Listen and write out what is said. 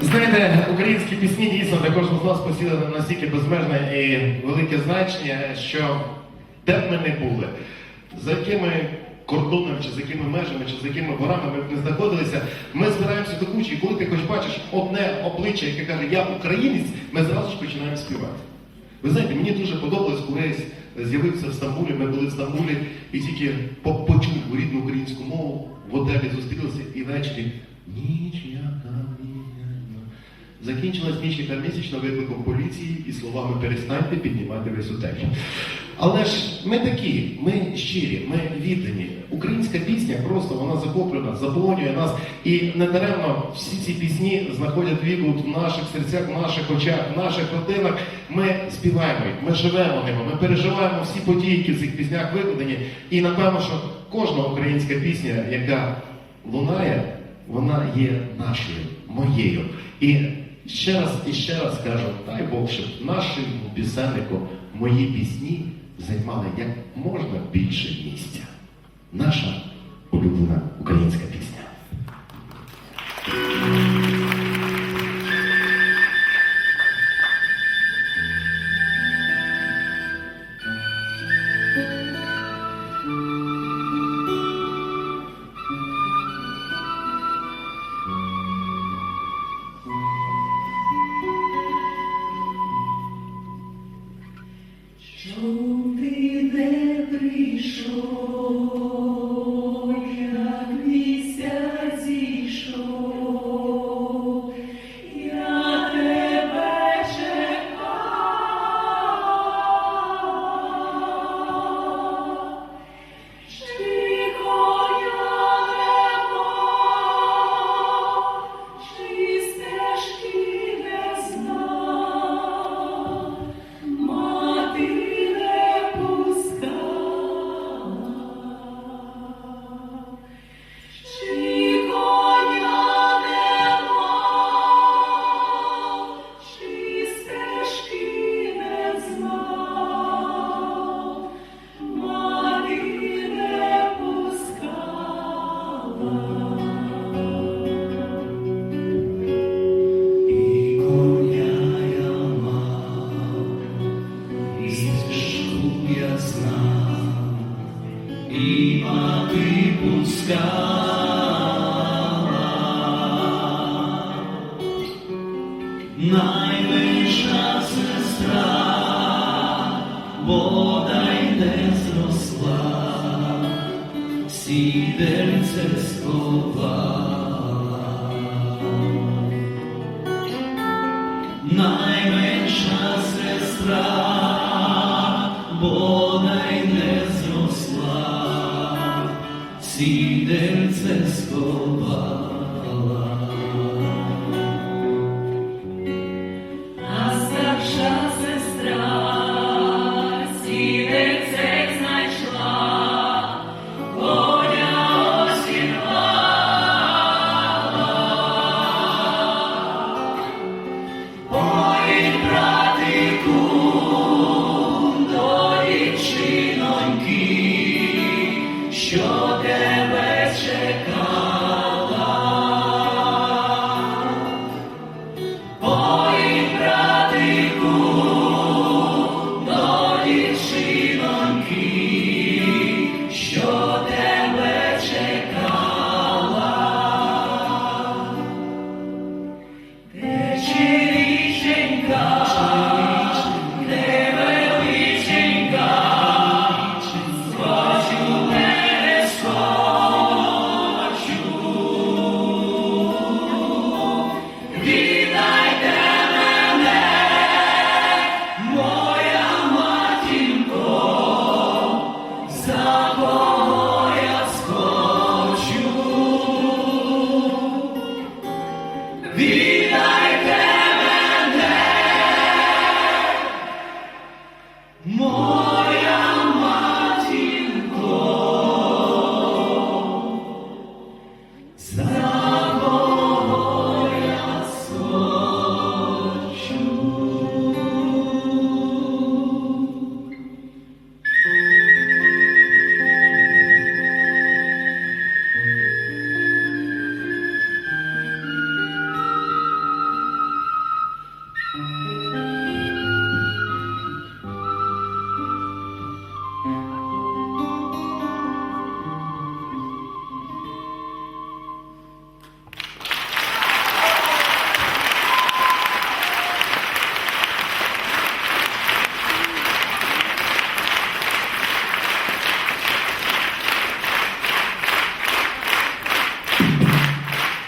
Знаєте, українські пісні дійсно кожного з нас посіли настільки безмежне і велике значення, що де б ми не були, за якими кордонами, чи за якими межами, чи за якими горами ми б не знаходилися, ми збираємося до кучі, і коли ти хоч бачиш одне обличчя, яке каже Я українець, ми зразу ж починаємо співати. Ви знаєте, мені дуже подобалось, коли я з'явився в Стамбулі, ми були в Стамбулі і тільки почув рідну українську мову, в готелі зустрілися і ввечері ніч яка місячна». Закінчилась ніч яка місячна викликом поліції і словами перестаньте піднімати весь готель. Але ж ми такі, ми щирі, ми віддані. Просто вона захоплює нас, заполонює нас. І не даремно всі ці пісні знаходять відгук в наших серцях, в наших очах, в наших родинах. Ми співаємо їх, ми живемо ними, ми переживаємо всі події, які в цих піснях викладені. І напевно, що кожна українська пісня, яка лунає, вона є нашою, моєю. І ще раз і ще раз кажу, дай Бог, щоб нашим пісенникам мої пісні займали як можна більше місця. Наша пускала. Найменша сестра, бодай не зросла, сідерце сховала.